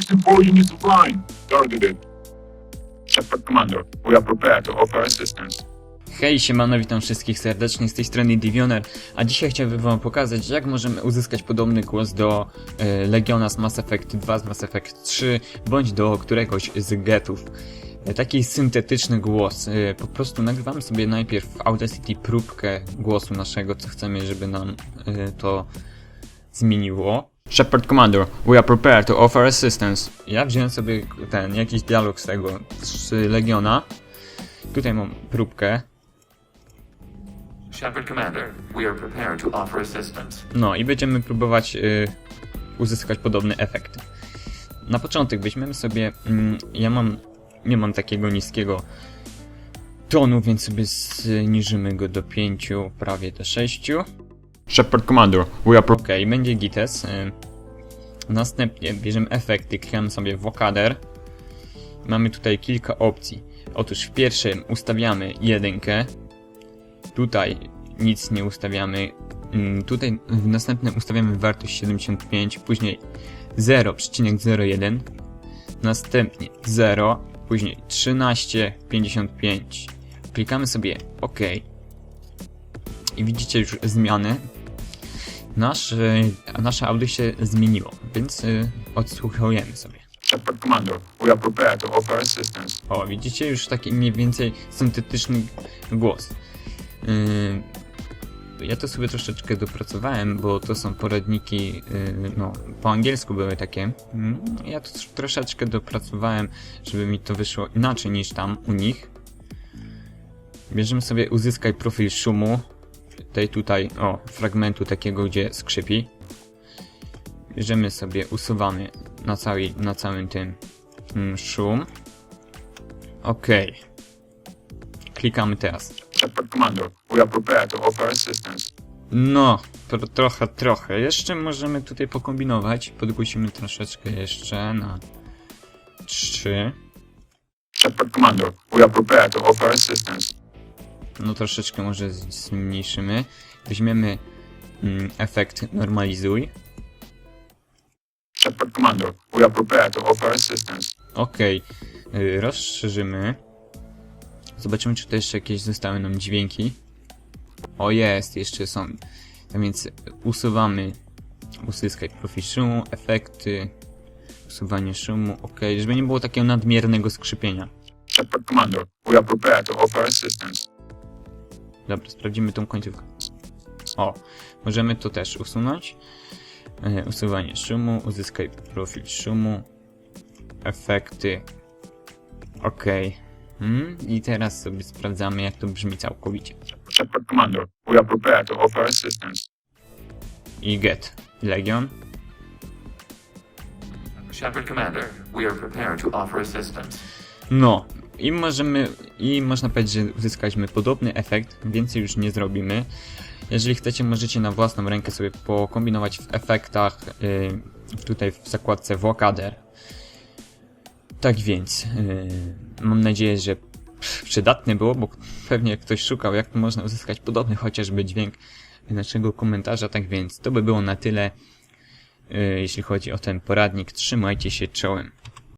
64 units of line. Targeted. Shepard Commander, we are prepared to offer assistance. Hej, siemano, witam wszystkich serdecznie, z tej strony Divioner, a dzisiaj chciałbym wam pokazać, jak możemy uzyskać podobny głos do e, Legiona z Mass Effect 2, z Mass Effect 3, bądź do któregoś z getów. E, taki syntetyczny głos. E, po prostu nagrywamy sobie najpierw w Audacity próbkę głosu naszego, co chcemy, żeby nam to zmieniło. Shepard Commander, we are prepared to offer assistance. Ja wziąłem sobie ten, jakiś dialog z tego, z Legiona. Tutaj mam próbkę. Shepard Commander, we are prepared to offer assistance. No i będziemy próbować y, uzyskać podobny efekt. Na początek weźmiemy sobie, mm, ja mam, nie mam takiego niskiego tonu, więc sobie zniżymy go do 5, prawie do 6. Shepard Commander, we are Ok, będzie gites. Y, następnie bierzemy efekty, klikamy sobie wokader. Mamy tutaj kilka opcji. Otóż w pierwszym ustawiamy jedynkę, Tutaj nic nie ustawiamy. Mm, Tutaj w następnym ustawiamy wartość 75, później 0,01, następnie 0, później 13,55. Klikamy sobie OK. I widzicie już zmiany. Nasz, e, nasze audio się zmieniło, więc y, odsłuchujemy sobie. Shepard we are prepared to offer assistance. O, widzicie już taki mniej więcej syntetyczny głos. Yy, ja to sobie troszeczkę dopracowałem, bo to są poradniki, yy, no, po angielsku były takie. Yy, ja to tr- troszeczkę dopracowałem, żeby mi to wyszło inaczej niż tam u nich. Bierzemy sobie uzyskaj profil szumu. Tej tutaj, o, fragmentu takiego, gdzie skrzypi. Bierzemy sobie, usuwamy na, całej, na całym tym mm, szum. Okej. Klikamy teraz. No, to trochę, trochę. Jeszcze możemy tutaj pokombinować. Podgłosimy troszeczkę jeszcze na 3. Shepard Commander, we are prepared to offer assistance. No troszeczkę może zmniejszymy. Weźmiemy mm, efekt normalizuj. Shepard Commander, we are prepared to offer assistance. Okej, y, rozszerzymy. Zobaczymy, czy to jeszcze jakieś zostały nam dźwięki. O, jest, jeszcze są. A więc usuwamy uzyskaj profil szumu, efekty, usuwanie szumu, ok, żeby nie było takiego nadmiernego skrzypienia. Shepard Commander, we are prepared to offer assistance. Dobra, sprawdzimy tą końcówkę. O, możemy to też usunąć. E, usuwanie szumu, uzyskaj profil szumu, efekty. Ok. Hmm, I teraz sobie sprawdzamy, jak to brzmi całkowicie. Shepard Commander, we are prepared to offer assistance. I get. Legion. Shepard Commander, we are prepared to offer assistance. No. I możemy, i można powiedzieć, że uzyskaliśmy podobny efekt, więcej już nie zrobimy. Jeżeli chcecie, możecie na własną rękę sobie pokombinować w efektach, yy, tutaj w zakładce Vocader. Tak więc, yy, mam nadzieję, że przydatne było, bo pewnie ktoś szukał, jak można uzyskać podobny chociażby dźwięk naszego komentarza. Tak więc, to by było na tyle, yy, jeśli chodzi o ten poradnik. Trzymajcie się czołem.